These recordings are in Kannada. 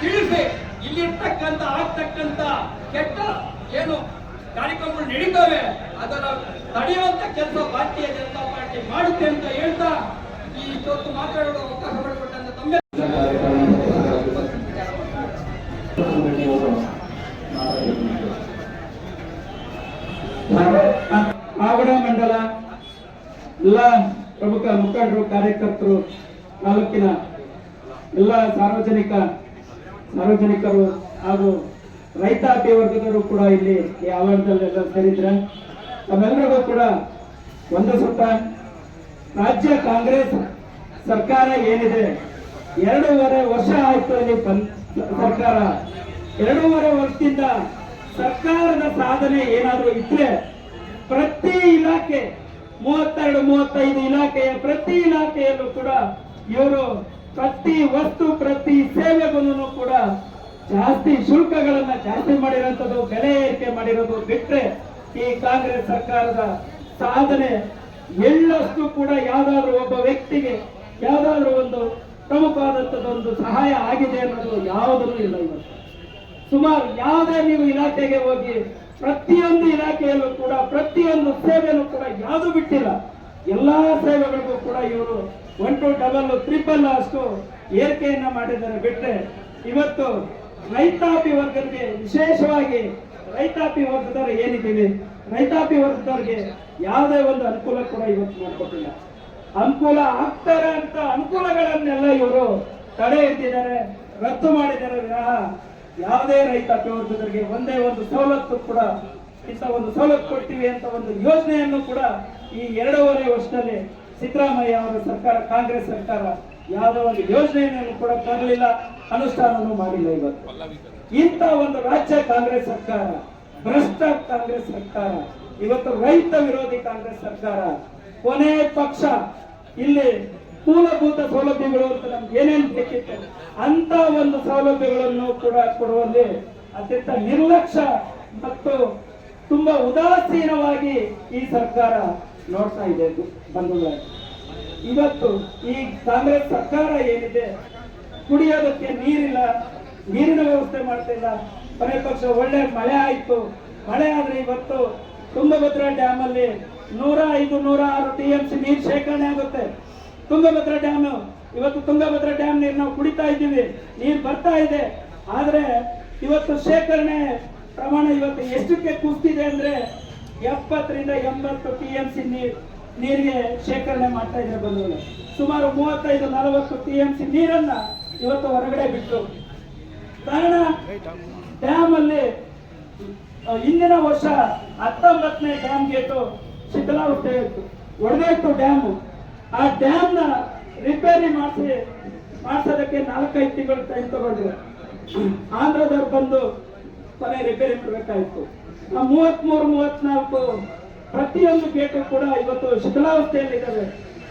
ತಿಳಿಸಿ ಇಲ್ಲಿರ್ತಕ್ಕಂಥ ಆಗ್ತಕ್ಕಂಥ ಕೆಟ್ಟ ಏನು ಕಾರ್ಯಕ್ರಮಗಳು ನಡೀತವೆ ಅದರ ತಡೆಯುವಂತ ಕೆಲಸ ಭಾರತೀಯ ಜನತಾ ಪಾರ್ಟಿ ಮಾಡುತ್ತೆ ಅಂತ ಹೇಳ್ತಾ ಈ ಇವತ್ತು ಮಾತಾಡಲು ಅವಕಾಶ ಮಾಡಿಕೊಟ್ಟಂತ ತಮ್ಮೆ ಆವಡ ಮಂಡಲ, ಎಲ್ಲ ಪ್ರಮುಖ ಮುಖಂಡರು, ಕಾರ್ಯಕರ್ತರು, ತಾಲೂಕಿನ ಎಲ್ಲ ಸಾರ್ವಜನಿಕ ಸಾರ್ವಜನಿಕರು ಹಾಗೂ ರೈತಾಪಿ ವರ್ಗದವರು ಕೂಡ ಇಲ್ಲಿ ಈ ಆವರಣದಲ್ಲೆಲ್ಲ ಸೇರಿದ್ರೆ ತಮ್ಮೆಲ್ಲರಿಗೂ ಕೂಡ ಒಂದು ಸುತ್ತ ರಾಜ್ಯ ಕಾಂಗ್ರೆಸ್ ಸರ್ಕಾರ ಏನಿದೆ? ಎರಡೂವರೆ ವರ್ಷ ಆಯ್ತು ಇಲ್ಲಿ ಸರ್ಕಾರ. ಎರಡೂವರೆ ವರ್ಷದಿಂದ ಸರ್ಕಾರದ ಸಾಧನೆ ಏನಾದರೂ ಇದ್ರೆ ಪ್ರತಿ ಇಲಾಖೆ, ಮೂವತ್ತೆರಡು, ಮೂವತ್ತೈದು ಇಲಾಖೆಯ ಪ್ರತಿ ಇಲಾಖೆಯಲ್ಲೂ ಕೂಡ ಇವರು ಪ್ರತಿ ವಸ್ತು, ಪ್ರತಿ ಸೇವೆಗೂ ಕೂಡ ಜಾಸ್ತಿ ಶುಲ್ಕಗಳನ್ನ ಜಾಸ್ತಿ ಮಾಡಿರೋಂಥದ್ದು, ಬೆಲೆ ಏರಿಕೆ ಮಾಡಿರೋದು ಬಿಟ್ರೆ ಈ ಕಾಂಗ್ರೆಸ್ ಸರ್ಕಾರದ ಸಾಧನೆ ಎಳ್ಳಷ್ಟು ಕೂಡ ಯಾವ್ದಾದ್ರು ಒಬ್ಬ ವ್ಯಕ್ತಿಗೆ ಯಾವ್ದಾದ್ರು ಒಂದು ಪ್ರಮುಖವಾದಂಥದ್ದು ಒಂದು ಸಹಾಯ ಆಗಿದೆ ಅನ್ನೋದು ಯಾವುದೂ ಇಲ್ಲ ಇವತ್ತು. ಸುಮಾರು ಯಾವುದೇ ನೀವು ಇಲಾಖೆಗೆ ಹೋಗಿ ಪ್ರತಿಯೊಂದು ಇಲಾಖೆಯಲ್ಲೂ ಕೂಡ, ಪ್ರತಿಯೊಂದು ಸೇವೆಯಲ್ಲೂ ಕೂಡ ಯಾವುದು ಬಿಟ್ಟಿಲ್ಲ. ಎಲ್ಲಾ ಸೇವೆಗಳಿಗೂ ಕೂಡ ಇವರು ಒನ್ ಟು ಡಬಲ್ ತ್ರಿಬಲ್ ಅಷ್ಟು ಏರಿಕೆಯನ್ನ ಮಾಡಿದ್ದಾರೆ. ಬಿಟ್ಟರೆ ಇವತ್ತು ರೈತಾಪಿ ವರ್ಗಕ್ಕೆ ವಿಶೇಷವಾಗಿ ರೈತಾಪಿ ವರ್ಗದವರು ಏನಿದ್ದೀವಿ? ರೈತಾಪಿ ವರ್ಗದವ್ರಿಗೆ ಯಾವುದೇ ಒಂದು ಅನುಕೂಲ ಕೂಡ ಇವತ್ತು ಮಾಡ್ಕೊಟ್ಟಿಲ್ಲ. ಅನುಕೂಲ ಆಗ್ತಾರೆ ಅಂತ ಅನುಕೂಲಗಳನ್ನೆಲ್ಲ ಇವರು ತಡೆ ಇಟ್ಟಿದ್ದಾರೆ ರದ್ದು ಮಾಡಿದ್ದಾರೆ. ವಿನಃ ಯಾವುದೇ ರೈತಾಪಿ ವರ್ಗದವರಿಗೆ ಒಂದೇ ಒಂದು ಸವಲತ್ತು ಕೂಡ, ಇಂಥ ಒಂದು ಸವಲತ್ತು ಕೊಡ್ತೀವಿ ಅಂತ ಒಂದು ಯೋಜನೆಯನ್ನು ಕೂಡ ಈ ಎರಡೂವರೆ ವರ್ಷದಲ್ಲಿ ಸಿದ್ದರಾಮಯ್ಯ ಅವರ ಸರ್ಕಾರ, ಕಾಂಗ್ರೆಸ್ ಸರ್ಕಾರ ಯಾವುದೋ ಒಂದು ಯೋಜನೆಯನ್ನು ಕೂಡ ತರಲಿಲ್ಲ ಅನುಷ್ಠಾನವನ್ನು ಮಾಡಿಲ್ಲ ಇವತ್ತು. ಇಂಥ ಒಂದು ರಾಜ್ಯ ಕಾಂಗ್ರೆಸ್ ಸರ್ಕಾರ, ಭ್ರಷ್ಟ ಕಾಂಗ್ರೆಸ್ ಸರ್ಕಾರ, ಇವತ್ತು ರೈತ ವಿರೋಧಿ ಕಾಂಗ್ರೆಸ್ ಸರ್ಕಾರ, ಕೊನೆ ಪಕ್ಷ, ಇಲ್ಲಿ ಮೂಲಭೂತ ಸೌಲಭ್ಯಗಳು ಅಂತ ನಮ್ಗೆ ಏನೇನು ಬೇಕಿತ್ತು ಅಂತ ಒಂದು ಸೌಲಭ್ಯಗಳನ್ನು ಕೂಡ ಕೊಡುವಲ್ಲಿ ಅತ್ಯಂತ ನಿರ್ಲಕ್ಷ್ಯ ಮತ್ತು ತುಂಬಾ ಉದಾಸೀನವಾಗಿ ಈ ಸರ್ಕಾರ ನೋಡ್ತಾ ಇದೆ ಬಂಧುಗಳ. ಇವತ್ತು ಈ ಕಾಂಗ್ರೆಸ್ ಸರ್ಕಾರ ಏನಿದೆ, ಕುಡಿಯೋದಕ್ಕೆ ನೀರಿಲ್ಲ, ನೀರಿನ ವ್ಯವಸ್ಥೆ ಮಾಡ್ತಿಲ್ಲ ಕೊನೆ ಪಕ್ಷ ಒಳ್ಳೆ ಮಳೆ ಆಯ್ತು. ಮಳೆ ಆದ್ರೆ ಇವತ್ತು ತುಂಗಭದ್ರಾ ಡ್ಯಾಮ್ ಅಲ್ಲಿ ನೂರ ಐದು, ನೂರ ಆರು ಟಿ ಎಂ ಸಿ ನೀರು ಶೇಖರಣೆ ಆಗುತ್ತೆ. ತುಂಗಭದ್ರಾ ಡ್ಯಾಮ್, ಇವತ್ತು ತುಂಗಭದ್ರಾ ಡ್ಯಾಮ್ ನೀರು ನಾವು ಕುಡಿತಾ ಇದ್ದೀವಿ. ನೀರು ಬರ್ತಾ ಇದೆ. ಆದರೆ ಇವತ್ತು ಶೇಖರಣೆ ಪ್ರಮಾಣ ಇವತ್ತು ಎಷ್ಟಕ್ಕೆ ಕುಸ್ತಿದೆ ಅಂದ್ರೆ ಎಪ್ಪತ್ತರಿಂದ ಎಂಬತ್ತು ಟಿ ಎಂ ಸಿ ನೀರ್ ನೀರಿಗೆ ಶೇಖರಣೆ ಮಾಡ್ತಾ ಇದ್ದಾರೆ ಬಂಧುಗಳು ಸುಮಾರು ಮೂವತ್ತೈದು, ನಲವತ್ತು ಟಿ ಎಂ ಸಿ ನೀರನ್ನ ಇವತ್ತು ಹೊರಗಡೆ ಬಿಟ್ಟು ಕಾರಣ ಡ್ಯಾಮ್ ಅಲ್ಲಿ ಹಿಂದಿನ ವರ್ಷ ಹತ್ತೊಂಬತ್ತನೇ ಡ್ಯಾಮ್ ಗೇಟು ಶಿಥಿಲಾವಸ್ಥೆ ಇತ್ತು. ಒಡೆದೋಯ್ತು ಡ್ಯಾಮ್. ಆ ಡ್ಯಾಮ್ನ ರಿಪೇರಿ ಮಾಡಿಸಿ, ಮಾಡಿಸೋದಕ್ಕೆ ನಾಲ್ಕೈದು ತಿಂಗಳು ಟೈಮ್ ತಗೊಂಡಿದೆ. ಆಂಧ್ರದವ್ರು ಬಂದು ಕೊನೆ ರಿಪೇರಿ ಮಾಡಬೇಕಾಯ್ತು. ಆ ಮೂವತ್ಮೂರು, ಮೂವತ್ನಾಲ್ಕು ಪ್ರತಿಯೊಂದು ಗೇಟು ಕೂಡ ಇವತ್ತು ಶಿಥಿಲಾವಸ್ಥೆಯಲ್ಲಿದ್ದಾವೆ.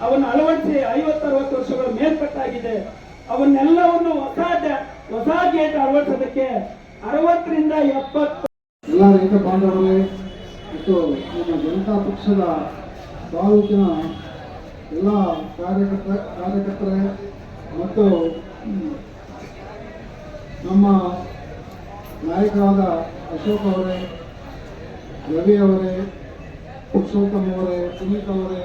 ಅವನ್ನು ಅಳವಡಿಸಿ ಐವತ್ತರವತ್ತು ವರ್ಷಗಳ ಮೇಲ್ಪಟ್ಟಾಗಿದೆ. ಅವನ್ನೆಲ್ಲವನ್ನು ಹೊಸ ಹೊಸ ಗೇಟ್ ಅಳವಡಿಸೋದಕ್ಕೆ ಅರವತ್ತರಿಂದ ಎಪ್ಪತ್ತು ಎಲ್ಲ ರೈತ ಬಾಂಧವರೇ, ಮತ್ತು ನಮ್ಮ ಜನತಾ ಪಕ್ಷದ ತಾಲೂಕಿನ ಎಲ್ಲ ಕಾರ್ಯಕರ್ತ, ಕಾರ್ಯಕರ್ತರೇ, ಮತ್ತು ನಮ್ಮ ನಾಯಕರಾದ ಅಶೋಕ್ ಅವರೇ, ರವಿ ಅವರೇ, ಪುರುಷೋತ್ತಮ್ ಅವರೇ ಸುನೀತ್ ಅವರೇ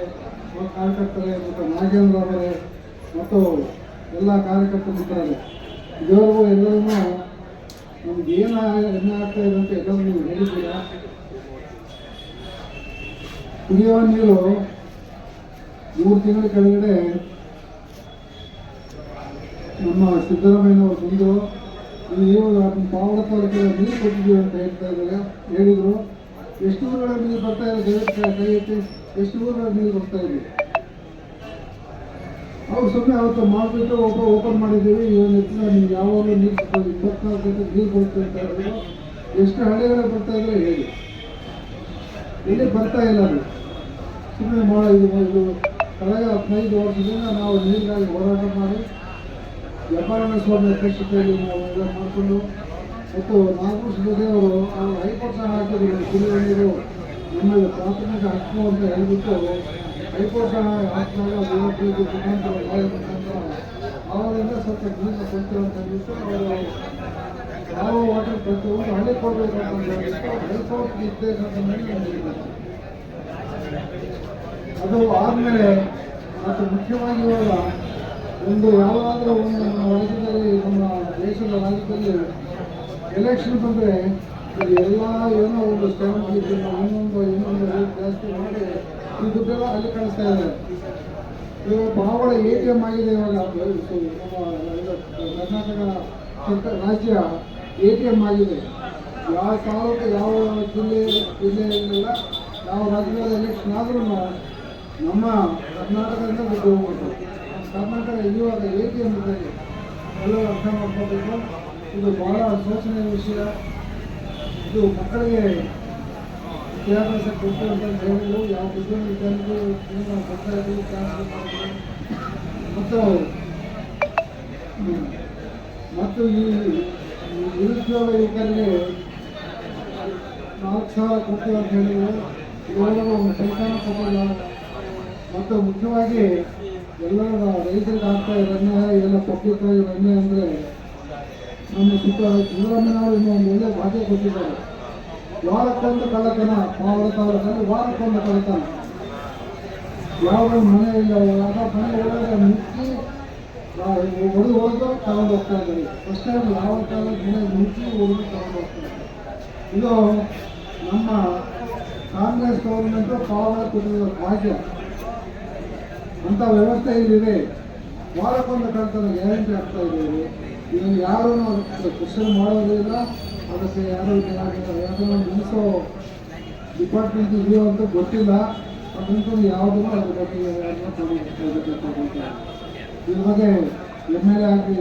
ಕಾರ್ಯಕರ್ತರೇ ಮತ್ತು ನಾಗೇಂದ್ರ ಅವರೇ ಮತ್ತು ಎಲ್ಲ ಕಾರ್ಯಕರ್ತ ಮಿತ್ರರೇ ಇದುವರೆಗೂ ಎಲ್ಲರನ್ನೂ ನಮ್ಗೆ ಏನು ಏನಾಗ್ತಾ ಇದೆ ಅಂತ ಎಲ್ಲರೂ ನೀವು ಹೇಳಿದ್ದೀರಾ? ಕುಡಿಯುವ ನೀರು ಮೂರು ತಿಂಗಳ ಕೆಳಗಡೆ ನಮ್ಮ ಸಿದ್ದರಾಮಯ್ಯನವರು ಬಂದು ನೀವು ಪಾವಡ ತಾಲೂಕಿನ ನೀರು ಕೊಟ್ಟಿದ್ದೀವಿ ಅಂತ ಹೇಳ್ತಾ ಇದ್ದಾರೆ. ಹೇಳಿದರು, ಎಷ್ಟು ಊರುಗಳ ನೀರು ಬರ್ತಾ ಇದೆ? ಕೈ ಎಷ್ಟು ಊರುಗಳ ನೀರು ಬರ್ತಾ ಇದೆ? ಅವ್ರು ಸುಮ್ಮನೆ ಅವತ್ತು ಮಾಡಿಬಿಟ್ಟು ಒಬ್ಬ ಓಪನ್ ಮಾಡಿದ್ದೀವಿ ಇವನ್ ಎತ್ತಿನ ನಿಮ್ಗೆ ಯಾವಾಗಲೂ ನೀರು ಕೊಡ್ತೀವಿ ಇಪ್ಪತ್ನಾಲ್ಕು ಗಂಟೆ ನೀರು ಕೊಡ್ತೀವಿ ಅಂತ ಹೇಳಿದ್ರು. ಎಷ್ಟು ಹಳ್ಳಿಗಳು ಬರ್ತಾ ಇದ್ರೆ ಹೇಳಿ. ಇಲ್ಲಿ ಬರ್ತಾ ಇಲ್ಲ ಅದು. ಸುಮ್ಮನೆ ಮಾಡ, ಇದು ಇದು ಕಳೆದ ಹದಿನೈದು ವರ್ಷದಿಂದ ನಾವು ನೀರಿಗಾಗಿ ಹೋರಾಟ ಮಾಡಿ ವ್ಯಾಪಾರಣ ಸ್ವಾಮಿ ಅಧ್ಯಕ್ಷತೆಯಲ್ಲಿ ನಾವು ಎಲ್ಲ ಮಾಡಿಕೊಂಡು ಮತ್ತು ನಾಗಪುರ ಸಿದ್ದದೇವರು ಅವರು ಹೈಕೋರ್ಟ್ ಹಾಕಿದ್ರು ಕುಡಿಯುವ ನೀರು ನಮ್ಮಲ್ಲಿ ಪ್ರಾಥಮಿಕ ಹಕ್ಕು ಅಂತ ಹೇಳಿಬಿಟ್ಟು ಹೈಕೋರ್ಟ್ ಹಾಕಿದಾಗ ದೇವಪ್ರೀತಿ ಮುಖಾಂತರ ಅವರಿಂದ ಸ್ವಲ್ಪ ಜೀವನ ಕೊಡ್ತೀವಿ ಅಂತ ಹೇಳ್ಬಿಟ್ಟು ಅವರು ಯಾವ ವಾಟರ್ ಪ್ರತಿಯೊಂದು ಹಳ್ಳಿ ಕೊಡಬೇಕು ಅಂತ ಹೇಳ್ಬಿಟ್ಟು ಹೈಕೋರ್ಟ್ ನೀಡಿದ್ದಾರೆ. ಅದು ಆದಮೇಲೆ, ಮತ್ತು ಮುಖ್ಯವಾಗಿ ಇವಾಗ ಒಂದು ಯಾವಾದರೂ ಒಂದು ರಾಜ್ಯದಲ್ಲಿ, ನಮ್ಮ ದೇಶದ ರಾಜ್ಯದಲ್ಲಿ ಎಲೆಕ್ಷನ್ ಬಂದರೆ ಎಲ್ಲ ಏನೋ ಒಂದು ಸ್ಟ್ಯಾಂಪ್ ಇನ್ನೊಂದು ಇನ್ನೊಂದು ರೇಟ್ ಜಾಸ್ತಿ ಮಾಡಿ ಈ ದುಡ್ಡೆಲ್ಲ ಅಲ್ಲಿ ಕಳಿಸ್ತಾ ಇದೆ ಇವಾಗ ಬಾವಳ ಎ ಟಿ ಎಂ ಆಗಿದೆ ಇವಾಗ. ಕರ್ನಾಟಕ ಸರ್ಕಾರ ರಾಜ್ಯ ಎ ಟಿ ಎಂ ಆಗಿದೆ. ಯಾವ ತಾಲೂಕು, ಯಾವ ಜಿಲ್ಲೆ, ಜಿಲ್ಲೆಯಲ್ಲೆಲ್ಲ ಯಾವ ರಾಜ್ಯದಲ್ಲಿ ಎಲೆಕ್ಷನ್ ಆದ್ರೂ ನಮ್ಮ ಕರ್ನಾಟಕದಿಂದ ದುಡ್ಡು ಹೋಗ್ಬೇಕು ಕರ್ನಾಟಕ ಇವಾಗ ಏಕೆ ಎಂಬುದಾಗಿ ಎಲ್ಲರೂ ಅರ್ಥ ಮಾಡ್ಕೋಬೇಕು ಇದು ಬಹಳ ಶೋಚನೀಯ ವಿಷಯ. ಇದು ಮಕ್ಕಳಿಗೆ ವಿದ್ಯಾಭ್ಯಾಸ ಕೊಟ್ಟು ಅಂತ ಹೇಳಿದ್ರು. ಯಾವ ನಿಮ್ಮ ಏನು ಬರ್ತಾ ಇದ್ದೀವಿ ಕ್ಲಾಸ್ ಮತ್ತು ಮತ್ತು ಈ ನಿರುದ್ಯೋಗ ಯುವಕರಿಗೆ ನಾಲ್ಕು ಸಾವಿರ ಕೊಡ್ತೀವಿ ಅಂತ ಹೇಳಿದ್ರು. ಇವಾಗ ಒಂದು ಕೆಲಸ ಕೊಟ್ಟಿಲ್ಲ ಮತ್ತು ಮುಖ್ಯವಾಗಿ ಎಲ್ಲರ ರೈತರಿಗೆ ಆಗ್ತಾ ಇರೋ ಅನ್ಯಾಯ ಎಲ್ಲ ಪಬ್ಲಿಕ್ ಅನ್ಯಾಯ ಅಂದರೆ ನಮ್ಮ ಸುತ್ತ ಸಿದ್ದರಾಮಯ್ಯನವರು ಇನ್ನೂ ಒಂದು ಒಳ್ಳೆ ಭಾಷೆ ಕೊಟ್ಟಿದ್ದಾರೆ. ವಾರಕ್ಕೊಂದು ಕಳ್ಳತನ ಪಾವಳ ತಾಲೂಕಲ್ಲಿ ವಾರಕ್ಕೊಂದು ಕಳ್ಳತನ. ಯಾವ ಮನೆ ಇಲ್ಲ ಯಾವ ಮನೆ ಒಳಗೆ ಮುಚ್ಚಿ ಹೊಡೆದು ಹೊಡೆದು ತಗೊಂಡು ಹೋಗ್ತಾ ಇದ್ದಾರೆ. ಫಸ್ಟ್ ಟೈಮ್ ಯಾವ ಕಾಲದ ಮನೆ ಮುಚ್ಚಿ ಹೊಡೆದು ತಗೊಂಡು ಹೋಗ್ತಾ ಇದ್ದಾರೆ. ಇದು ನಮ್ಮ ಕಾಂಗ್ರೆಸ್ ಗೌರ್ಮೆಂಟು ಪಾವಳ ಕೊಟ್ಟಿರೋ ಭಾಗ್ಯ. ಅಂತ ವ್ಯವಸ್ಥೆ ಇಲ್ಲಿದೆ. ವಾರಕ್ಕೊಂದು ಕಳ್ತನ ಗ್ಯಾರಂಟಿ ಆಗ್ತಾ ಇದ್ದೇವೆ. ಇದನ್ನು ಯಾರೂ ಕ್ವಶನ್ ಮಾಡೋದಿಲ್ಲ ಅದಕ್ಕೆ ಯಾರು ಯಾಕಂದ್ರೆ ನಿಲ್ಲಿಸೋ ಡಿಪಾರ್ಟ್ಮೆಂಟ್ ಇದೆಯೋ ಅಂತ ಗೊತ್ತಿಲ್ಲ. ಅದಂತೂ ಯಾವುದೂ ಅದ್ರ ಬಗ್ಗೆ. ಇದ್ರ ಬಗ್ಗೆ ಎಂ ಎಲ್ ಎ ಆಗಿ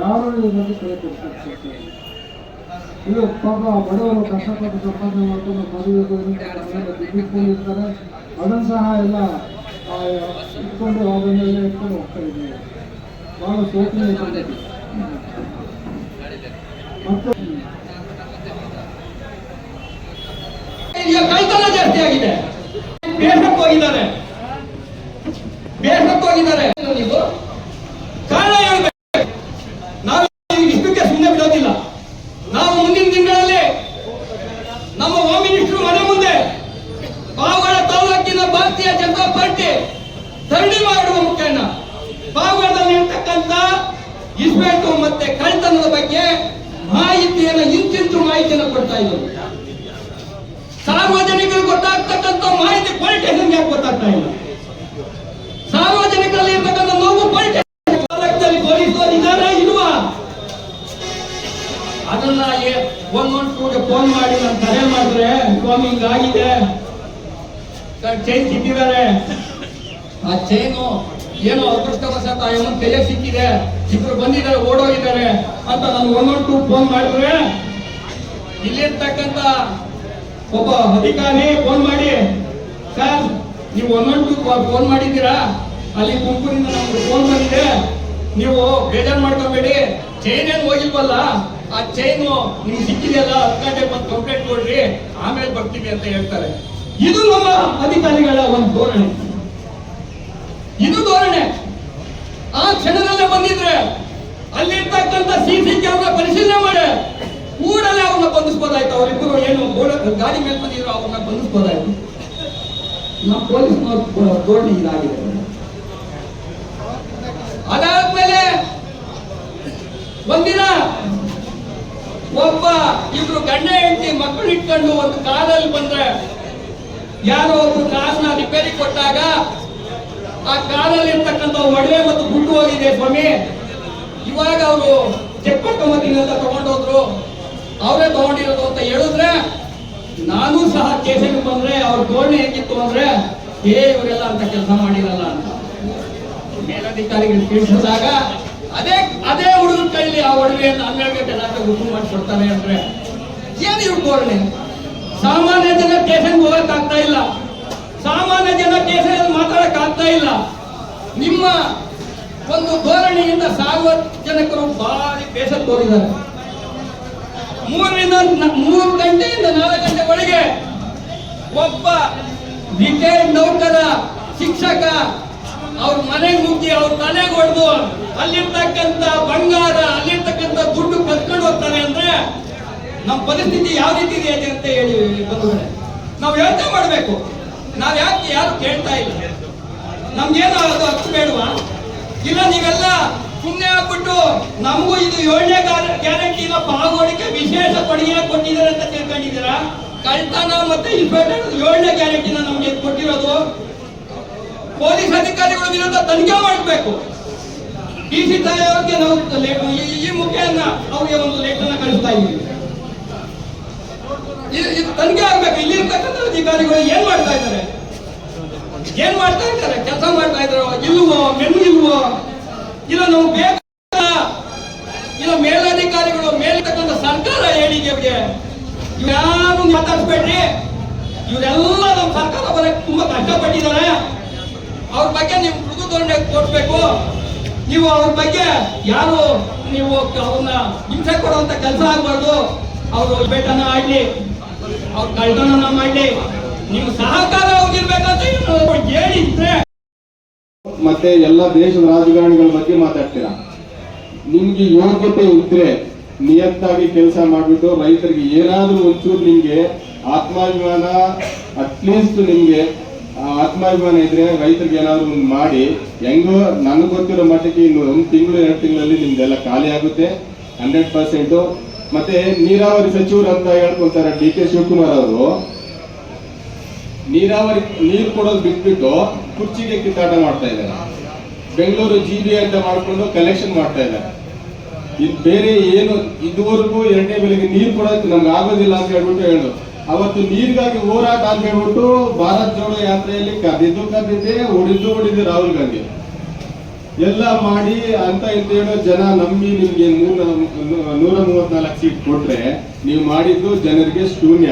ಯಾರು ಇದ್ರ ಬಗ್ಗೆ ಕೈ ಕೊಡ್ತಾರೆ? ಇದು ಪಾಪ ಬಡವರು ಕಷ್ಟಪಟ್ಟು ಸಂಪಾದನೆ ಮಾಡ್ಕೊಂಡು ಮದುವೆ ಇರ್ತಾರೆ ಅದನ್ನು ಸಹ ಎಲ್ಲ ಇಟ್ಕೊಂಡು ಅದನ್ನೆಲ್ಲ ಇಟ್ಕೊಂಡು ಹೋಗ್ತಾ ಇದ್ದೀವಿ ಭಾಳ ಶೋಚನೀಯ ಸಂಗತಿ ಮತ್ತು ಈಗ ಕಳ್ತನ ಜಾಸ್ತಿ ಆಗಿದೆ ಬೇಸಕ್ಕೆ ಹೋಗಿದ್ದಾರೆ ಬೇಸಕ್ಕೆ ಹೋಗಿದ್ದಾರೆ ನೀವು ಕಾರಣ ಹೇಳ್ಬೇಕು ನಾವು ಇಷ್ಟಕ್ಕೆ ಸುಮ್ಮನೆ ಬಿಡೋದಿಲ್ಲ ನಾವು ಮುಂದಿನ ದಿನಗಳಲ್ಲಿ ನಮ್ಮ ಹೋಮ್ ಮಿನಿಸ್ಟರ್ ಮನೆ ಮುಂದೆ ಪಾವಗಡ ತಾಲೂಕಿನ ಭಾರತೀಯ ಜನತಾ ಪಾರ್ಟಿ ಧರಣಿ ಮಾಡುವ ಮುಖೇನ ಪಾವಗಡದಲ್ಲಿ ಇರ್ತಕ್ಕಂಥ ಇಸ್ಪೇಟು ಮತ್ತೆ ಕಳ್ತನದ ಬಗ್ಗೆ ಮಾಹಿತಿಯನ್ನು ಇಂಚಿಂಚು ಮಾಹಿತಿಯನ್ನು ಕೊಡ್ತಾ ಇದ್ದಾರೆ ಸಾರ್ವಜನಿಕರಿಗೆ ಗೊತ್ತಾಗ್ತಕ್ಕಂಥ ಮಾಹಿತಿ ಪೊಲಿಟಿಷನ್ಗೆ ಯಾಕೆ ಗೊತ್ತಾಗ್ತಾ ಇಲ್ಲ. ಸಾರ್ವಜನಿಕರಲ್ಲಿ ಇರ್ತಕ್ಕಂಥ ನೋವು ಪೊಲಿಟಿಷನ್ ಪೊಲೀಸರು ನಿಧಾನ ಇಲ್ವಾ ಅದನ್ನ ಒಂದೊಂದು ಫೋನ್ ಮಾಡಿ, ನಾನು ಕರೆ ಮಾಡಿದ್ರೆ ಸ್ವಾಮಿ ಹಿಂಗಾಗಿದೆ. ಚೈನ್ ಸಿಕ್ಕಿದ್ದಾರೆ ಆ ಚೈನು ಏನೋ ಅದೃಷ್ಟವಶಾತ್ ಆ ಎಮ್ಮನ್ ಕೈಯಾಗ ಸಿಕ್ಕಿದೆ. ಇಬ್ರು ಬಂದಿದ್ದಾರೆ, ಓಡೋಗಿದ್ದಾರೆ ಅಂತ ನಾನು ಒಂದೊಂದು ಫೋನ್ ಮಾಡಿದ್ರೆ ಇಲ್ಲಿರ್ತಕ್ಕಂಥ ಒಬ್ಬ ಅಧಿಕಾರಿ ಫೋನ್ ಮಾಡಿ, ಸರ್ ನೀವು ಒಂದೊಂದು ಫೋನ್ ಮಾಡಿದ್ದೀರಾ? ಅಲ್ಲಿ ಗುಂಪಿನಿಂದ ನಮ್ಗೆ ಫೋನ್ ಬಂದಿದೆ. ನೀವು ಬೇಜಾರು ಮಾಡ್ಕೊಬೇಡಿ. ಚೈನ್ ಏನು ಹೋಗಿಲ್ವಲ್ಲ, ಆ ಚೈನು ನಿಮ್ಗೆ ಸಿಕ್ಕಿದೆಯಲ್ಲ, ಹತ್ತು ಗಂಟೆಗೆ ಬಂದು ಕಂಪ್ಲೇಂಟ್ ಕೊಡ್ರಿ. ಆಮೇಲೆ ಬರ್ತೀವಿ ಅಂತ ಹೇಳ್ತಾರೆ. ಇದು ನಮ್ಮ ಅಧಿಕಾರಿಗಳ ಒಂದು ಧೋರಣೆ. ಇದು ಧೋರಣೆ. ಆ ಕ್ಷಣದಲ್ಲೇ ಬಂದಿದ್ರೆ, ಅಲ್ಲಿರ್ತಕ್ಕಂಥ ಸಿ ಸಿ ಕ್ಯಾಮ್ರಾ ಪರಿಶೀಲನೆ ಮಾಡಿ. ಕೂಡಲೇ ಅವ್ರನ್ನ ಬಂಧಿಸ್ಬೋದಾಯ್ತು. ಅವರಿಬ್ಬರು ಏನು ಗಾಡಿ ಮೇಲೆ ಬಂದಿದ್ರು, ಅವ್ರನ್ನ ಬಂಧಿಸ್ಬೋದಾಯ್ತು. ನಮ್ಮ ಪೊಲೀಸ್ ಧೋರಣೆ ಇದಾಗಿದೆ. ಅದಾದ್ಮೇಲೆ ಒಂದಿನ ಒಬ್ಬ ಇಬ್ರು ಗಂಡ ಹೆಂಡತಿ ಮಕ್ಕಳು ಇಟ್ಕೊಂಡು ಒಂದು ಕಾರಲ್ಲಿ ಬಂದ್ರೆ ಯಾರೋ ಒಬ್ರು ಕಾರ್ನ ರಿಪೇರಿ ಕೊಟ್ಟಾಗ ಆ ಕಾರಲ್ಲಿ ಇರ್ತಕ್ಕಂಥ ಒಡವೆ ಮತ್ತು ಗುಂಡು ಹೋಗಿದೆ ಸ್ವಾಮಿ. ಇವಾಗ ಅವರು ಚೆಕ್ ಮಾಡ್ಕೊಂಬತ್ತೀನಿ ಅಂತ ತಗೊಂಡೋದ್ರು. ಅವರೇ ತಗೊಂಡಿರೋದು ಅಂತ ಹೇಳಿದ್ರೆ ನಾನು ಸಹ ಕೇಸಿಗೆ ಬಂದ್ರೆ ಅವ್ರ ಧೋರಣೆ ಹೆಂಗಿತ್ತು ಅಂದ್ರೆ, ಹೇ, ಇವರೆಲ್ಲ ಅಂತ ಕೆಲಸ ಮಾಡಿರಲ್ಲ ಅಂತ. ಮೇಲಧಿಕಾರಿಗಳು ತಿಳಿಸಿದಾಗ, ಅದೇ ಅದೇ ಹುಡುಗ ಕೈಲಿ ಆ ಒಡವೆಯನ್ನು ಹನ್ನೆರಡು ಗಂಟೆ ರಾತ್ರಿ ಗುಂಪು ಮಾಡಿಕೊಡ್ತಾನೆ ಅಂದ್ರೆ ಏನು ಇವ್ರ ಧೋರಣೆ. ಸಾಮಾನ್ಯ ಜನ ಕೇಸನ್ ಹೋಗಕ್ ಆಗ್ತಾ ಇಲ್ಲ. ಸಾಮಾನ್ಯ ಜನ ಸ್ಟೇಷನ್ ಮಾತಾಡಕ್ ಆಗ್ತಾ ಇಲ್ಲ. ನಿಮ್ಮ ಒಂದು ಧೋರಣೆಯಿಂದ ಸಾರ್ವಜನಿಕರು ಭಾರಿ ಬೇಸರ ತೋರಿದ್ದಾರೆ ಮೂರರಿಂದ ಮೂರು ಗಂಟೆಯಿಂದ ನಾಲ್ಕು ಗಂಟೆ ಒಳಗೆ ಒಬ್ಬ ರಿಟೈರ್ಡ್ ನೌಕರ, ಶಿಕ್ಷಕ, ಅವ್ರ ಮನೆಗೆ ನುಗ್ಗಿ ಅವ್ರ ತಲೆಗೆ ಹೊಡೆದು ಅಲ್ಲಿರ್ತಕ್ಕಂಥ ಬಂಗಾರ, ಅಲ್ಲಿರ್ತಕ್ಕಂಥ ದುಡ್ಡು ಕತ್ಕೊಂಡು ಹೋಗ್ತಾರೆ ಅಂದ್ರೆ ನಮ್ಮ ಪರಿಸ್ಥಿತಿ ಯಾವ ರೀತಿ ಇದೆ ಅಂತ ಹೇಳಿ ಬಂಧುಗಳೇ, ನಾವು ಯೋಚನೆ ಮಾಡಬೇಕು. ನಾವು ಯಾಕೆ ಯಾರು ಕೇಳ್ತಾ ಇಲ್ಲ? ನಮ್ಗೇನು ಅದು ಹತ್ತು ಬೇಡವಾ? ಇಲ್ಲ ನೀವೆಲ್ಲ ಸುಮ್ಮನೆ ಆಗ್ಬಿಟ್ಟು ನಮಗೂ ಇದು ಏಳನೇ ಗ್ಯಾರಂಟಿನ ಪಾಲ್ಗೊಳಿಕೆ ವಿಶೇಷ ಕೊಡುಗೆ ಕೊಟ್ಟಿದ್ದಾರೆ ಅಂತ ತಿಳ್ಕೊಂಡಿದ್ದೀರಾ? ಕಳ್ತನ ಮತ್ತೆ ಇನ್ಸ್ಪೆಕ್ಟರ್ ಏಳನೇ ಗ್ಯಾರಂಟಿನ ನಮ್ಗೆ ಕೊಟ್ಟಿರೋದು. ಪೊಲೀಸ್ ಅಧಿಕಾರಿಗಳ ವಿರುದ್ಧ ತನಿಖೆ ಮಾಡಬೇಕು. ಡಿ ಸಿ ಸಾಹೇಬ್ಗೆ ನಾವು ಈ- ಮುಖೇನ ಅವ್ರಿಗೆ ಒಂದು ಲೆಟರ್ನ ಕಳಿಸ್ತಾ ಇದ್ದೀವಿ. ಇದು ಇದು ತನಿಖೆ ಆಗ್ಬೇಕು. ಇಲ್ಲಿರ್ತಕ್ಕಂಥ ಅಧಿಕಾರಿಗಳು ಏನ್ ಮಾಡ್ತಾ ಇದ್ದಾರೆ? ಏನ್ ಮಾಡ್ತಾ ಇದ್ದಾರೆ? ಕೆಲಸ ಮಾಡ್ತಾ ಇದಾರೋ ಇಲ್ವೋ? ಮೆನು ಇಲ್ವೋ? ಇಲ್ಲ, ನಾವು ಬೇಕು ಇಲ್ಲ, ಮೇಲಧಿಕಾರಿಗಳು ಮೇಲಿರ್ತಕ್ಕಂಥ ಸರ್ಕಾರ ಹೇಳಿಕೆಗೆ ಇವ್ಯಾರು ಮಾತಾಡ್ಸ್ಬೇಡ್ರಿ? ಇವರೆಲ್ಲ ನಮ್ಮ ಸರ್ಕಾರ ಬರಕ್ಕೆ ತುಂಬಾ ಕಷ್ಟಪಟ್ಟಿದ್ದಾರೆ. ಅವ್ರ ಬಗ್ಗೆ ನೀವು ಮೃದು ಧೋರಣೆ ಕೊಡ್ಬೇಕು ನೀವು ಅವ್ರ ಬಗ್ಗೆ ಯಾರು ನೀವು ಅವ್ರನ್ನ ಹಿಂಸೆ ಕೊಡುವಂತ ಕೆಲಸ ಆಗ್ಬಾರ್ದು. ಅವರು ಬೇಟನ ಆಡ್ಲಿ, ಅವ್ರ ಕಳ್ತನನ ಮಾಡ್ಲಿ. ನೀವು ಸಹಕಾರ ಹೋಗಿರ್ಬೇಕಂತ ಹೇಳಿದ್ರೆ ಮತ್ತೆ ಎಲ್ಲ ದೇಶದ ರಾಜಕಾರಣಿಗಳ ಬಗ್ಗೆ ಮಾತಾಡ್ತೀರಾ? ನಿಮ್ಗೆ ಯೋಗ್ಯತೆ ಇದ್ರೆ ನಿಯತ್ತಾಗಿ ಕೆಲಸ ಮಾಡ್ಬಿಟ್ಟು ರೈತರಿಗೆ ಏನಾದ್ರೂ ಒಂಚೂರು ನಿಮ್ಗೆ ಆತ್ಮಾಭಿಮಾನ ಅಟ್ಲೀಸ್ಟ್ ನಿಮ್ಗೆ ಆತ್ಮಾಭಿಮಾನ ಇದ್ರೆ ರೈತರಿಗೆ ಏನಾದ್ರು ಮಾಡಿ, ಹೆಂಗೋ ನನಗೆ ಗೊತ್ತಿರೋ ಮಟ್ಟಕ್ಕೆ ಇನ್ನು ಒಂದು ತಿಂಗಳು, ಎರಡು ತಿಂಗಳಲ್ಲಿ ನಿಮ್ದೆಲ್ಲ ಖಾಲಿ ಆಗುತ್ತೆ, ಹಂಡ್ರೆಡ್ ಪರ್ಸೆಂಟ್. ಮತ್ತೆ ನೀರಾವರಿ ಸಚಿವರು ಅಂತ ಹೇಳ್ಕೊಳ್ತಾರೆ ಡಿ ಕೆ ಶಿವಕುಮಾರ್ ಅವರು. ನೀರಾವರಿ, ನೀರು ಕೊಡೋದು ಬಿಟ್ಬಿಟ್ಟು ಕುರ್ಚಿಗೆ ಕಿತ್ತಾಟ ಮಾಡ್ತಾ ಇದ್ದಾರೆ. ಬೆಂಗಳೂರು ಜಿ ಬಿ ಅಂತ ಮಾಡ್ಕೊಂಡು ಕಲೆಕ್ಷನ್ ಮಾಡ್ತಾ ಇದ್ದಾರೆ. ಇದು ಬೇರೆ ಏನು ಇದುವರೆಗೂ ಎರಡನೇ ಬೆಲೆಗೆ ನೀರು ಕೊಡೋಕೆ ನಮ್ಗೆ ಆಗೋದಿಲ್ಲ ಅಂತ ಹೇಳ್ಬಿಟ್ಟು ಹೇಳು ಅವತ್ತು ನೀರಿಗಾಗಿ ಹೋರಾಟ ಅಂತ ಹೇಳ್ಬಿಟ್ಟು ಭಾರತ್ ಜೋಡೋ ಯಾತ್ರೆಯಲ್ಲಿ ಕದ್ದಿದ್ದು ಕದ್ದಿದ್ದೆ ಹೊಡಿದ್ದು ಹೊಡಿದ್ದೆ ರಾಹುಲ್ ಗಾಂಧಿ. ಎಲ್ಲ ಮಾಡಿ ಅಂತ ಇಂತ ಹೇಳೋ ಜನ ನಂಬಿ ನಿಮ್ಗೆ ನೂರ ನೂರ ಮೂವತ್ನಾಲ್ಕು ಸೀಟ್ ಕೊಟ್ರೆ ನೀವು ಮಾಡಿದ್ದು ಜನರಿಗೆ ಶೂನ್ಯ.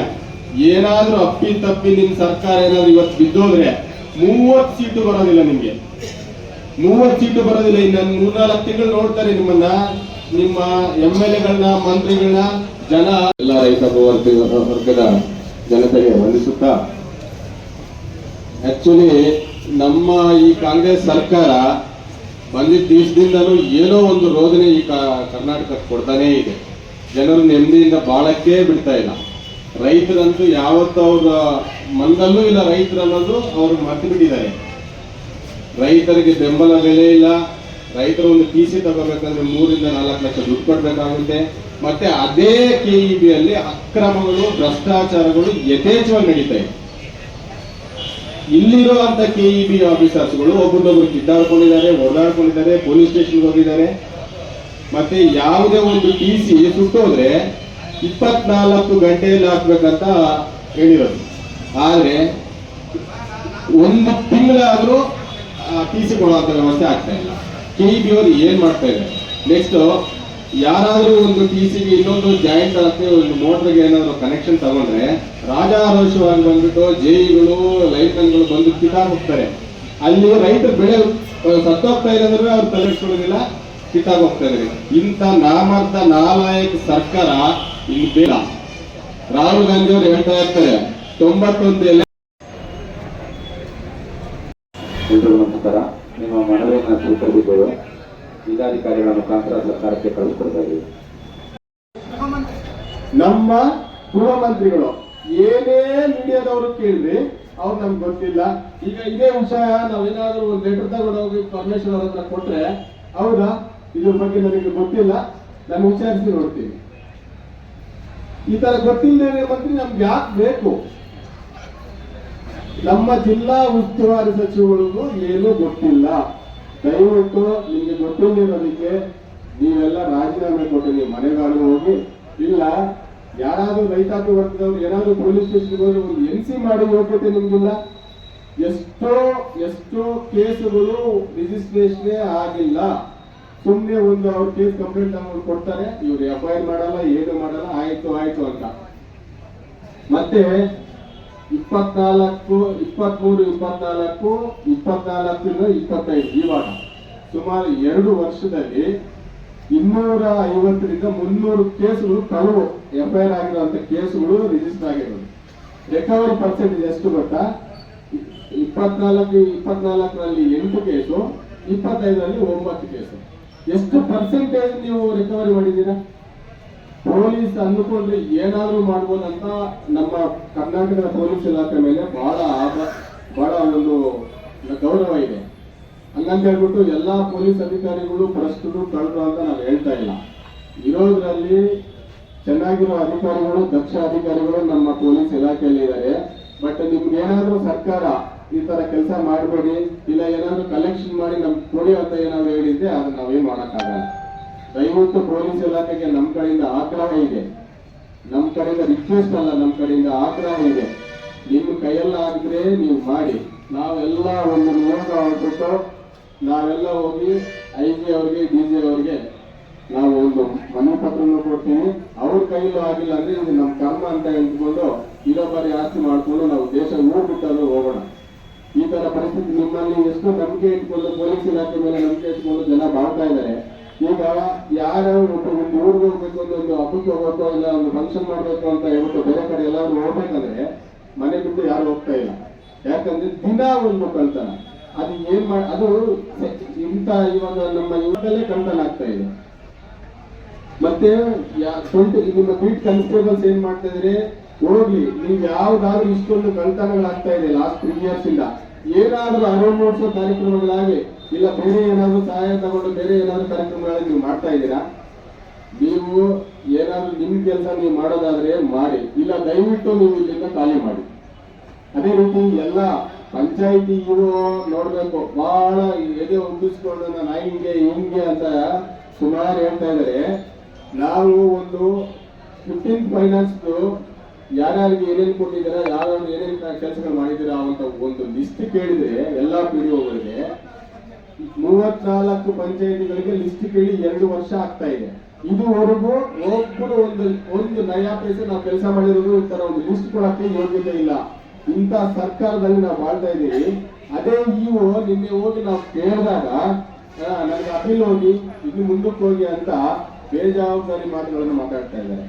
ಏನಾದ್ರೂ ಅಪ್ಪಿ ತಪ್ಪಿ ನಿಮ್ ಸರ್ಕಾರ ಏನಾದ್ರು ಇವತ್ತು ಬಿದ್ದೋದ್ರೆ ಮೂವತ್ ಸೀಟು ಬರೋದಿಲ್ಲ ನಿಮ್ಗೆ. ಮೂವತ್ತು ಸೀಟು ಬರೋದಿಲ್ಲ. ಇನ್ನು ಮೂರ್ನಾಲ್ಕು ತಿಂಗಳು ನೋಡ್ತಾರೆ ನಿಮ್ಮನ್ನ. ನಿಮ್ಮ ಎಂ ಎಲ್ ಎಗಳನ್ನ, ಮಂತ್ರಿಗಳನ್ನ, ಜನ. ಎಲ್ಲ ರೈತ ವರ್ಗ- ವರ್ಗದ ಜನತೆಗೆ ವಂದಿಸುತ್ತಾ. ಆಕ್ಚುಲಿ ನಮ್ಮ ಈ ಕಾಂಗ್ರೆಸ್ ಸರ್ಕಾರ ಬಂದಿದ್ದ ದಿವಸದಿಂದಲೂ ಏನೋ ಒಂದು ರೋಧನೆ ಈ ಕರ್ನಾಟಕಕ್ಕೆ ಕೊಡ್ತಾನೇ ಇದೆ. ಜನರು ನೆಮ್ಮದಿಯಿಂದ ಬಾಳಕ್ಕೆ ಬಿಡ್ತಾ ಇಲ್ಲ. ರೈತರಂತೂ ಯಾವತ್ತೂ ಅವ್ರ ಮನದಲ್ಲೂ ಇಲ್ಲ ರೈತರು ಅನ್ನೋದು ಅವ್ರು ಮರ್ತು ಬಿಟ್ಟಿದ್ದಾರೆ. ರೈತರಿಗೆ ಬೆಂಬಲ ಬೆಲೆ ಇಲ್ಲ. ರೈತರು ಒಂದು ಟಿ ಸಿ ತಗೋಬೇಕಂದ್ರೆ ಮೂರಿಂದ ನಾಲ್ಕು ಲಕ್ಷ ದುಡ್ಡು ಕೊಡ್ಬೇಕಾಗುತ್ತೆ. ಮತ್ತೆ ಅದೇ ಕೆ ಇ ಅಲ್ಲಿ ಅಕ್ರಮಗಳು, ಭ್ರಷ್ಟಾಚಾರಗಳು ಯಥೇಚ್ಛವಾಗಿ ನಡೀತಾ ಇದೆ. ಇಲ್ಲಿರುವಂತ ಕೆ ಇ ಬಿ ಆಫೀಸರ್ಸ್ಗಳು ಒಬ್ಬರನ್ನೊಬ್ರು ಕಿತ್ತಾಡ್ಕೊಂಡಿದ್ದಾರೆ ಓಡಾಡ್ಕೊಂಡಿದ್ದಾರೆ ಪೊಲೀಸ್ ಸ್ಟೇಷನ್ಗೆ ಹೋಗಿದ್ದಾರೆ. ಮತ್ತೆ ಯಾವುದೇ ಒಂದು ಟಿ ಸಿ ಸುಟ್ಟೋದ್ರೆ ಇಪ್ಪತ್ನಾಲ್ಕು ಗಂಟೆಯಲ್ಲಿ ಹಾಕ್ಬೇಕಂತ ಹೇಳಿರೋದು. ಆದ್ರೆ ಒಂದು ತಿಂಗಳಾದ್ರೂ ಟಿ ಸಿ ಕೊಡುವಂತ ವ್ಯವಸ್ಥೆ ಆಗ್ತಾ ಇಲ್ಲ. ಕೆ ಬಿ ಅವರು ಏನ್ ಮಾಡ್ತಾ ಇದ್ದಾರೆ? ನೆಕ್ಸ್ಟ್ ಯಾರಾದ್ರೂ ಒಂದು ಟಿ ಸಿಗೆ ಇನ್ನೊಂದು ಜಾಯಿಂಟ್ ಆಗುತ್ತೆ ಒಂದು ಮೋಟರ್ಗೆ ಏನಾದರೂ ಕನೆಕ್ಷನ್ ತಗೊಂಡ್ರೆ ರಾಜಾರೋಷವಾಗಿ ಬಂದ್ಬಿಟ್ಟು ಜೈಗಳು ಲೈಟನ್ಗಳು ಬಂದು ಕಿತಾಕ್ ಹೋಗ್ತಾರೆ. ಅಲ್ಲಿ ರೈತರು ಬೆಳೆ ಸತ್ತೋಗ್ತಾ ಇಲ್ಲ ಅಂದ್ರೆ ಅವ್ರು ತಲೆಸ್ಕೊಳ್ಳೋದಿಲ್ಲ ಕಿತಾಕ್ ಹೋಗ್ತಾ ಇದ್ದಾರೆ. ಇಂಥ ನಾಮರ್ಥ ನಾಲಾಯಕ ಸರ್ಕಾರ ಇಲ್ಲಿ. ಬೇಡ ರಾಹುಲ್ ಗಾಂಧಿ ಅವರು ಹೇಳ್ತಾ ಇರ್ತಾರೆ ತೊಂಬತ್ತೊಂದು ಎಲೆ ಎಲ್ರಿಗೂ ನಮಸ್ಕಾರ ನಿಮ್ಮ ಮನವಿಯನ್ನು ಸ್ವೀಕರಿಸಿದ್ದೇವೆ. ಜಿಲ್ಲಾಧಿಕಾರಿಗಳ ಮುಖಾಂತರ ಸರ್ಕಾರಕ್ಕೆ ಕಳಿಸ್ಕೊಡ್ತಾ ಇದ್ದೀವಿ. ನಮ್ಮ ಗೃಹ ಮಂತ್ರಿಗಳು ಏನೇ ಮೀಡಿಯಾದವರು ಕೇಳಿದ್ರಿ ಅವ್ರು ನಮ್ಗೆ ಗೊತ್ತಿಲ್ಲ. ಈಗ ಇದೇ ವಿಷಯ ನಾವೇನಾದ್ರೂ ಒಂದು ಲೆಟರ್ ತಗೊಂಡು ಹೋಗಿ ಪರಮೇಶ್ವರ್ ಅವ್ರ ಹತ್ರ ಕೊಟ್ರೆ ಹೌದಾ? ಇದ್ರ ಬಗ್ಗೆ ನನಗೆ ಗೊತ್ತಿಲ್ಲ. ನಾನು ವಿಚಾರಿಸಿ ನೋಡ್ತೀನಿ. ಈ ತರ ಗೊತ್ತಿಲ್ಲದೆ ಮಂತ್ರಿ ನಮ್ಗೆ ಯಾಕೆ ಬೇಕು? ನಮ್ಮ ಜಿಲ್ಲಾ ಉಸ್ತುವಾರಿ ಸಚಿವರಿಗೂ ಏನೂ ಗೊತ್ತಿಲ್ಲ. ದಯವಿಟ್ಟು ನಿಮ್ಗೆ ಗೊತ್ತಿಲ್ಲದಿರೋದಕ್ಕೆ ನೀವೆಲ್ಲ ರಾಜೀನಾಮೆ ಕೊಟ್ಟು ನೀವು ಮನೆಗಾಳು ಹೋಗಿ. ಇಲ್ಲ, ಯಾರಾದರೂ ರೈತಾಪಿ ವರ್ಗದವ್ರು ಏನಾದರೂ ಪೊಲೀಸ್ ಸ್ಟೇಷನ್ಗೆ ಹೋದ್ರೆ ಒಂದು ಎನ್ ಸಿ ಮಾಡಿ ಯೋಗ್ಯತೆ ನಿಮ್ಗಿಲ್ಲ. ಎಷ್ಟೋ ಎಷ್ಟೋ ಕೇಸುಗಳು ರಿಜಿಸ್ಟ್ರೇಷನ್ ಆಗಿಲ್ಲ. ಸುಮ್ಮನೆ ಒಂದು ಅವ್ರ ಕೇಸ್ ಕಂಪ್ಲೇಂಟ್ ತಗೊಂಡು ಕೊಡ್ತಾರೆ, ಇವ್ರು ಎಫ್ ಐ ಆರ್ ಮಾಡಲ್ಲ, ಏನು ಮಾಡಲ್ಲ, ಆಯ್ತು ಆಯ್ತು ಅಂತ. ಮತ್ತೆ ಇಪ್ಪತ್ನಾಲ್ಕು, ಇಪ್ಪತ್ಮೂರು, ಇಪ್ಪತ್ನಾಲ್ಕು, ಇಪ್ಪತ್ನಾಲ್ಕರಿಂದ ಇಪ್ಪತ್ತೈದು, ಇವಾಗ ಸುಮಾರು ಎರಡು ವರ್ಷದಲ್ಲಿ ಇನ್ನೂರ ಐವತ್ತರಿಂದ ಮುನ್ನೂರು ಕೇಸುಗಳು ಕಳು ಎಫ್ ಐ ಆರ್ ಆಗಿರುವಂತ ಕೇಸುಗಳು ರಿಜಿಸ್ಟರ್ ಆಗಿರೋದು. ರಿಕವರಿ ಪರ್ಸೆಂಟೇಜ್ ಎಷ್ಟು ಗೊತ್ತಾ? ಇಪ್ಪತ್ನಾಲ್ಕು, ಇಪ್ಪತ್ನಾಲ್ಕರಲ್ಲಿ ಎಂಟು ಕೇಸು, ಇಪ್ಪತ್ತೈದರಲ್ಲಿ ಒಂಬತ್ತು ಕೇಸು. ಎಷ್ಟು ಪರ್ಸೆಂಟೇಜ್ ನೀವು ರಿಕವರಿ ಮಾಡಿದ್ದೀರಾ? ಪೊಲೀಸ್ ಅಂದುಕೊಂಡ್ರೆ ಏನಾದ್ರೂ ಮಾಡ್ಬೋದಂತ ನಮ್ಮ ಕರ್ನಾಟಕದ ಪೊಲೀಸ್ ಇಲಾಖೆ ಮೇಲೆ ಬಹಳ ಬಹಳ ಒಂದು ಗೌರವ ಇದೆ. ಹಂಗಂತ ಹೇಳ್ಬಿಟ್ಟು ಎಲ್ಲಾ ಪೊಲೀಸ್ ಅಧಿಕಾರಿಗಳು ಭ್ರಷ್ಟರು ಕಳೆದ್ರು ಅಂತ ನಾನು ಹೇಳ್ತಾ ಇಲ್ಲ. ಇರೋದ್ರಲ್ಲಿ ಚೆನ್ನಾಗಿರೋ ಅಧಿಕಾರಿಗಳು, ದಕ್ಷ ಅಧಿಕಾರಿಗಳು ನಮ್ಮ ಪೊಲೀಸ್ ಇಲಾಖೆಯಲ್ಲಿ ಇದ್ದಾರೆ ಬಟ್ ನಿಮ್ಗೆ ಏನಾದ್ರೂ ಸರ್ಕಾರ ಈ ತರ ಕೆಲಸ ಮಾಡಬೇಡಿ, ಇಲ್ಲ ಏನಾದ್ರು ಕಲೆಕ್ಷನ್ ಮಾಡಿ ನಮ್ಗೆ ಕೊಡಿ ಅಂತ ಏನಾದ್ರು ಹೇಳಿದ್ರೆ ಅದನ್ನ ನಾವೇನ್ ಮಾಡಕ್ಕಾಗಲ್ಲ. ದಯವಿಟ್ಟು ಪೊಲೀಸ್ ಇಲಾಖೆಗೆ ನಮ್ಮ ಕಡೆಯಿಂದ ಆಗ್ರಹ ಇದೆ. ನಮ್ಮ ಕಡೆಯಿಂದ ರಿಕ್ವೆಸ್ಟ್ ಅಲ್ಲ ನಮ್ಮ ಕಡೆಯಿಂದ ಆಗ್ರಹ ಇದೆ. ನಿಮ್ಮ ಆದ್ರೆ ನೀವು ಮಾಡಿ. ನಾವೆಲ್ಲ ಒಂದು ನಿಯೋಗ ಹೊರಬಿಟ್ಟು ನಾವೆಲ್ಲ ಹೋಗಿ ಐ ಜಿ ಅವ್ರಿಗೆ ಡಿ ಜಿ ಅವ್ರಿಗೆ ನಾವು ಒಂದು ಮನೆ ಪತ್ರನೂ ಕೊಡ್ತೀನಿ. ಅವ್ರ ಕೈಯಲ್ಲೂ ಆಗಿಲ್ಲ ಅಂದ್ರೆ ಇದು ನಮ್ಮ ಕರ್ಮ ಅಂತ ಹೇಳ್ಕೊಂಡು ಇರೋ ಬಾರಿ ಆಸ್ತಿ ಮಾಡ್ಕೊಂಡು ನಾವು ದೇಶ ಊರು ಬಿಟ್ಟಾದ್ರೂ ಹೋಗೋಣ. ಪರಿಸ್ಥಿತಿ ನಿಮ್ಮಲ್ಲಿ ಎಷ್ಟು ನಂಬಿಕೆ ಇಟ್ಕೊಂಡು ಪೊಲೀಸ್ ಇಲಾಖೆ ಮೇಲೆ ನಂಬಿಕೆ ಇಟ್ಕೊಂಡು ಜನ ಬಾಳ್ತಾ ಇದ್ದಾರೆ. ಈಗ ಯಾರು ಒಟ್ಟು ಒಂದು ಊರಿಗೆ ಹೋಗ್ಬೇಕು ಅಂದ್ರೆ ಒಂದು ಹಬ್ಬಕ್ಕೆ ಹೋಗ್ಬೇಕು ಇಲ್ಲ, ಒಂದು ಫಂಕ್ಷನ್ ಮಾಡ್ಬೇಕು ಅಂತ ಹೇಳ್ಬಿಟ್ಟು ಬೇರೆ ಕಡೆ ಎಲ್ಲರೂ ಹೋಗ್ಬೇಕಂದ್ರೆ ಮನೆ ಬಿಟ್ಟು ಯಾರು ಹೋಗ್ತಾ ಇಲ್ಲ. ಯಾಕಂದ್ರೆ ದಿನ ಒಂದು ಕಳ್ತನ ಅದು ಏನ್ ಮಾಡ ಅದು ಇಂಥ ಇವಾಗ ನಮ್ಮ ಯುವಕಲ್ಲೇ ಕಳ್ತನ ಆಗ್ತಾ ಇದೆ. ಮತ್ತೆ ನಿಮ್ಮ ಬೀಟ್ ಕಾನ್ಸ್ಟೇಬಲ್ಸ್ ಏನ್ ಮಾಡ್ತಾ ಇದ್ರೆ? ಹೋಗ್ಲಿ, ನೀವ್ ಯಾವ್ದಾದ್ರು ಇಷ್ಟೊಂದು ಕಳ್ತನಗಳಾಗ್ತಾ ಇದೆ ಲಾಸ್ಟ್ ತ್ರೀ ಇಯರ್ಸ್ ಇಂದ. ಏನಾದ್ರೂ ಅರಿವು ಮೂಡಿಸೋ ಕಾರ್ಯಕ್ರಮಗಳಾಗಿ, ಇಲ್ಲ ಬೇರೆ ಏನಾದರೂ ಸಹಾಯ ತಗೊಂಡು ಬೇರೆ ಏನಾದರೂ ಕಾರ್ಯಕ್ರಮಗಳಾಗಿ ನೀವು ಮಾಡ್ತಾ ಇದ್ದೀರಾ? ನೀವು ಏನಾದರೂ ನಿಮ್ಮ ಕೆಲಸ ನೀವು ಮಾಡೋದಾದ್ರೆ ಮಾಡಿ, ಇಲ್ಲ ದಯವಿಟ್ಟು ನೀವು ಇಲ್ಲಿಂದ ಖಾಲಿ ಮಾಡಿ. ಅದೇ ರೀತಿ ಎಲ್ಲ ಪಂಚಾಯಿತಿ ಇವು ನೋಡಬೇಕು. ಬಹಳ ಎದೆ ಉಬ್ಬಿಸ್ಕೊಂಡು ನಾನು ಹಿಂಗೆ ಹಿಂಗೆ ಅಂತ ಸುಮಾರು ಹೇಳ್ತಾ ಇದ್ದಾರೆ. ನಾವು ಒಂದು ಫಿಫ್ಟೀನ್ ಫೈನಾನ್ಸ್ ಯಾರ್ಯಾರಿಗೆ ಏನೇನು ಕೊಟ್ಟಿದ್ದೀರಾ ಯಾರು ಏನೇನು ಕೆಲಸಗಳು ಮಾಡಿದ್ದೀರಾ ಅಂತ ಒಂದು ಲಿಸ್ಟ್ ಕೇಳಿದ್ರೆ, ಎಲ್ಲ ಪಿ ಡಿ ಒಗಳಿಗೆ ಮೂವತ್ನಾಲ್ಕು ಪಂಚಾಯತಿಗಳಿಗೆ ಲಿಸ್ಟ್ ಕೇಳಿ ಎರಡು ವರ್ಷ ಆಗ್ತಾ ಇದೆ. ಇದುವರೆಗೂ ಒಬ್ಬರು ಒಂದು ಒಂದು ನಯಾ ಪೈಸೆ ನಾವು ಕೆಲಸ ಮಾಡಿರೋದು ಈ ತರ ಒಂದು ಲಿಸ್ಟ್ ಕೊಡಕ್ಕೆ ಯೋಗ್ಯತೆ ಇಲ್ಲ. ಇಂಥ ಸರ್ಕಾರದಲ್ಲಿ ನಾವು ಮಾಡ್ತಾ ಇದ್ದೀವಿ. ಅದೇ ಇವು ನಿನ್ನೆ ಹೋಗಿ ನಾವು ಕೇಳಿದಾಗ ನನಗೆ ಅಪೀಲ್ ಹೋಗಿ, ಇನ್ನು ಮುಂದಕ್ಕೆ ಹೋಗಿ ಅಂತ ಬೇಜವಾಬ್ದಾರಿ ಮಾತುಗಳನ್ನು ಮಾತಾಡ್ತಾ ಇದ್ದಾರೆ.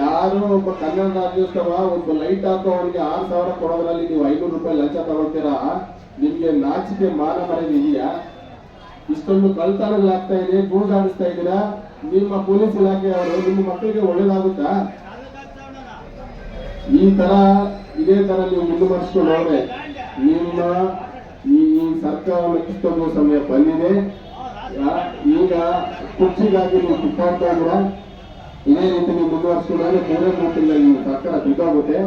ಯಾರೋ ಒಬ್ಬ ಕನ್ನಡ ರಾಜ್ಯೋತ್ಸವ, ಒಂದು ಲೈಟ್ ಹಾಕೋ ಅವನಿಗೆ ಆರು ಸಾವಿರ ಕೊಡೋದ್ರಲ್ಲಿ ನೀವು ಐನೂರು ರೂಪಾಯಿ ಲಂಚ ತಗೊಳ್ತೀರಾ? ನಿಮ್ಗೆ ನಾಚಿಕೆ ಮಾನ ಮರೆಯದು ಇದೆಯಾ? ಇಷ್ಟೊಂದು ಕಳ್ತನಗಳಾಗ್ತಾ ಇದೆ ಗೂಡಾಡಿಸ್ತಾ ಇದ್ದೀರಾ? ನಿಮ್ಮ ಪೊಲೀಸ್ ಇಲಾಖೆಯವರು ನಿಮ್ಮ ಮಕ್ಕಳಿಗೆ ಒಳ್ಳೇದಾಗುತ್ತಾ? ಈ ತರ, ಇದೇ ತರ ನೀವು ಮುಂದುವರಿಸ್ಕೊಂಡು ಹೋದ್ರೆ ನಿಮ್ಮ, ಈ ಸರ್ಕಾರವನ್ನು ಇಷ್ಟೊಂದು ಸಮಯ ಬಂದಿದೆ. ಈಗ ಕುರ್ಚಿಗಾಗಿ ನೀವು ಕಿತ್ತಾಡ್ತಾ ಇದ್ದೀರಾ? ಇದೇ ರೀತಿ ನೀವು ಮುಂದುವರಿಸಿದ್ರೆ ಬೇರೆ ತಿಂಗಳಲ್ಲಿ ನಿಮ್ಮ ಸರ್ಕಾರ ಬಿದ್ದೋಗುತ್ತೆ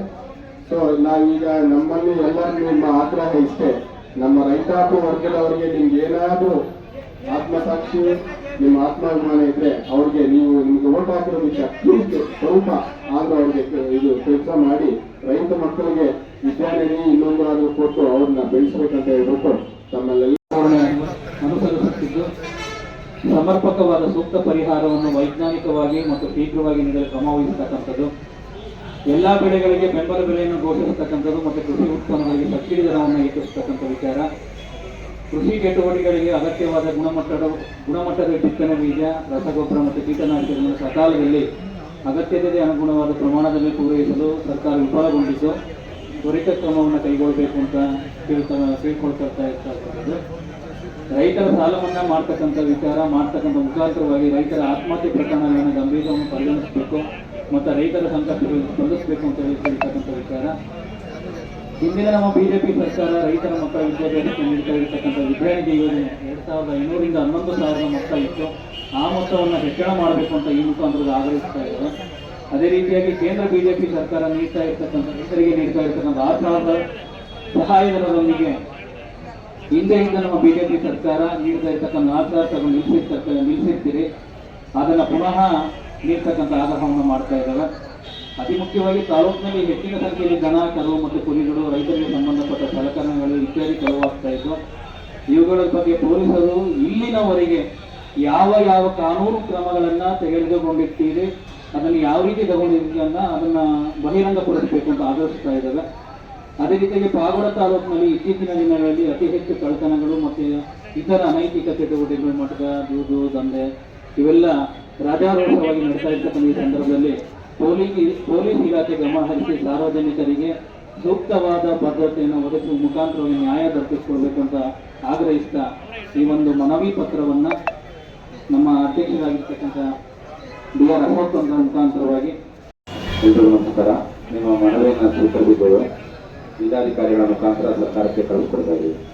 ಸೊ ನಾವೀಗ ನಮ್ಮಲ್ಲಿ ಎಲ್ಲರಿಗೂ ನಿಮ್ಮ ಆಗ್ರಹ ಇಷ್ಟೇ. ನಮ್ಮ ರೈತಾಪಿ ವರ್ಗದವರಿಗೆ ನಿಮ್ಗೆ ಏನಾದರೂ ಆತ್ಮಸಾಕ್ಷಿ, ನಿಮ್ಮ ಆತ್ಮಾಭಿಮಾನ ಇದ್ರೆ ಅವ್ರಿಗೆ ನೀವು ನಿಮ್ಗೆ ಓಟ್ ಹಾಕಿರೋದಕ್ಕೆ ಅಟ್ಲೀಸ್ಟ್ ಸ್ವಲ್ಪ ಆದ್ರೂ ಅವ್ರಿಗೆ ಇದು ಕೆಲಸ ಮಾಡಿ ರೈತ ಮಕ್ಕಳಿಗೆ ವಿದ್ಯಾನಿಧಿ ಇನ್ನೊಂದು ಆದ್ರೂ ಕೊಟ್ಟು ಅವ್ರನ್ನ ಬೆಳೆಸ್ಬೇಕಂತ ಹೇಳ್ಬಿಟ್ಟು ತಮ್ಮಲ್ಲೆಲ್ಲ ಅನುಸರಿಸುತ್ತಿದ್ದು. ಸಮರ್ಪಕವಾದ ಸೂಕ್ತ ಪರಿಹಾರವನ್ನು ವೈಜ್ಞಾನಿಕವಾಗಿ ಮತ್ತು ಶೀಘ್ರವಾಗಿ ನೀಡಲು ಕ್ರಮ ವಹಿಸತಕ್ಕಂಥದ್ದು. ಎಲ್ಲಾ ಬೆಳೆಗಳಿಗೆ ಬೆಂಬಲ ಬೆಲೆಯನ್ನು ಘೋಷಿಸತಕ್ಕಂಥದ್ದು ಮತ್ತು ಕೃಷಿ ಉತ್ಪನ್ನಗಳಿಗೆ ಸಬ್ಸಿಡಿ ದರವನ್ನು ಹೆಚ್ಚಿಸತಕ್ಕಂಥ ವಿಚಾರ. ಕೃಷಿ ಚಟುವಟಿಕೆಗಳಿಗೆ ಅಗತ್ಯವಾದ ಗುಣಮಟ್ಟದ ಗುಣಮಟ್ಟದ ಬಿತ್ತನೆ ಬೀಜ, ರಸಗೊಬ್ಬರ ಮತ್ತು ಕೀಟನಾಶಕಗಳನ್ನು ಸಕಾಲದಲ್ಲಿ ಅಗತ್ಯತೆಗೆ ಅನುಗುಣವಾದ ಪ್ರಮಾಣದಲ್ಲಿ ಪೂರೈಸಲು ಸರ್ಕಾರ ವಿಫಲಗೊಂಡಿದ್ದು, ತ್ವರಿತ ಕ್ರಮವನ್ನು ಕೈಗೊಳ್ಳಬೇಕು ಅಂತ ಕೇಳ್ತಾ ಕೇಳ್ಕೊಳ್ತಾ ಇರ್ತಕ್ಕಂಥದ್ದು. ರೈತರ ಸಾಲ ಮನ್ನಾ ಮಾಡ್ತಕ್ಕಂಥ ವಿಚಾರ, ಮಾಡ್ತಕ್ಕಂಥ ಮುಖಾಂತರವಾಗಿ ರೈತರ ಆತ್ಮಹತ್ಯೆ ಪ್ರಕರಣಗಳನ್ನು ಗಂಭೀರವನ್ನು ಪರಿಗಣಿಸಬೇಕು ಮತ್ತು ರೈತರ ಸಂಕಷ್ಟಗಳನ್ನು ಸ್ಪಂದಿಸಬೇಕು ಅಂತ ಹೇಳ್ತಿರ್ತಕ್ಕಂಥ ವಿಚಾರ. ಹಿಂದಿನ ನಮ್ಮ ಬಿಜೆಪಿ ಸರ್ಕಾರ ರೈತರ ಮಕ್ಕಳ ವಿದ್ಯಾಭ್ಯಾಸಕ್ಕೆ ನೀಡ್ತಾ ಇರತಕ್ಕಂಥ ವಿದ್ಯಾರ್ಥಿ ಯೋಜನೆ ಎರಡು ಸಾವಿರದ ಐನೂರಿಂದ ಹನ್ನೊಂದು ಸಾವಿರದ ಮೊತ್ತ ಇತ್ತು. ಆ ಮೊತ್ತವನ್ನು ಹೆಚ್ಚಳ ಮಾಡಬೇಕು ಅಂತ ಈ ಮುಖಾಂತರ ಆಗ್ರಹಿಸ್ತಾ ಇದ್ದಾರೆ. ಅದೇ ರೀತಿಯಾಗಿ ಕೇಂದ್ರ ಬಿಜೆಪಿ ಸರ್ಕಾರ ನೀಡ್ತಾ ಇರ್ತಕ್ಕಂಥ ರೈತರಿಗೆ ನೀಡ್ತಾ ಇರ್ತಕ್ಕಂಥ ಆ ಸಾವಿರದ ಸಹಾಯಧನದೊಂದಿಗೆ ಹಿಂದೆ ಹಿಂದೆ ನಮ್ಮ ಬಿಜೆಪಿ ಸರ್ಕಾರ ನೀಡ್ತಾ ಇರ್ತಕ್ಕಂಥ ಆಧಾರವನ್ನು ನಿಲ್ಲಿಸಿರ್ತಕ್ಕ ನಿಲ್ಲಿಸಿರ್ತೀರಿ. ಅದನ್ನು ಪುನಃ ನೀಡ್ತಕ್ಕಂಥ ಆಗ್ರಹವನ್ನು ಮಾಡ್ತಾ ಇದ್ದಾರೆ. ಅತಿ ಮುಖ್ಯವಾಗಿ ತಾಲೂಕಿನಲ್ಲಿ ಹೆಚ್ಚಿನ ಸಂಖ್ಯೆಯಲ್ಲಿ ದನ ಕರು ಮತ್ತು ಕುರಿಗಳು ರೈತರಿಗೆ ಸಂಬಂಧಪಟ್ಟ ಸಲಕರಣೆಗಳು ಇತ್ಯಾದಿ ಕಳುವಾಗ್ತಾ ಇದ್ದು, ಇವುಗಳ ಬಗ್ಗೆ ಪೊಲೀಸರು ಇಲ್ಲಿನವರೆಗೆ ಯಾವ ಯಾವ ಕಾನೂನು ಕ್ರಮಗಳನ್ನು ತೆಗೆದುಕೊಂಡಿರ್ತೀರಿ, ಅದನ್ನು ಯಾವ ರೀತಿ ತಗೊಂಡಿದ್ದೀವಿ ಅನ್ನ ಅದನ್ನ ಬಹಿರಂಗಪಡಿಸಬೇಕು ಅಂತ ಆಗ್ರಹಿಸ್ತಾ ಇದ್ದೇವೆ ಅದೇ ರೀತಿಯಲ್ಲಿ ಪಾಗೋಡ ತಾಲೂಕಿನಲ್ಲಿ ಇತ್ತೀಚಿನ ದಿನಗಳಲ್ಲಿ ಅತಿ ಹೆಚ್ಚು ಕಳ್ಳತನಗಳು ಮತ್ತು ಇತರ ಅನೈತಿಕ ಚಟುವಟಿಕೆಗಳು, ಮಠದ ದೂದು, ದಂಧೆ ಇವೆಲ್ಲ ರಾಜಾರೋಹವಾಗಿ ನಡೆಸ್ತಾ ಇರ್ತಕ್ಕಂಥ ಈ ಸಂದರ್ಭದಲ್ಲಿ ಪೊಲೀಸ್ ಪೊಲೀಸ್ ಇಲಾಖೆ ಗಮನ ಹರಿಸಿ ಸಾರ್ವಜನಿಕರಿಗೆ ಸೂಕ್ತವಾದ ಭದ್ರತೆಯನ್ನು ಒದಗಿಸುವ ಮುಖಾಂತರವಾಗಿ ನ್ಯಾಯ ದೊರಕಿಸಿಕೊಳ್ಬೇಕು ಅಂತ ಆಗ್ರಹಿಸ್ತಾ ಈ ಒಂದು ಮನವಿ ಪತ್ರವನ್ನ ನಮ್ಮ ಅಧ್ಯಕ್ಷರಾಗಿರ್ತಕ್ಕಂಥ ಡಿ ಆರ್ ಅಶೋಕ್ ಮುಖಾಂತರವಾಗಿ. ಎಲ್ರಿಗೂ ನಮಸ್ಕಾರ. ನಿಮ್ಮ ಮನವಿಯನ್ನು ಸ್ವೀಕರಿಸಿದ್ದೇವೆ. ಜಿಲ್ಲಾಧಿಕಾರಿಗಳ ಮುಖಾಂತರ ಸರ್ಕಾರಕ್ಕೆ ಕಳಿಸ್ಕೊಡ್ತಾ ಇದ್ದೀವಿ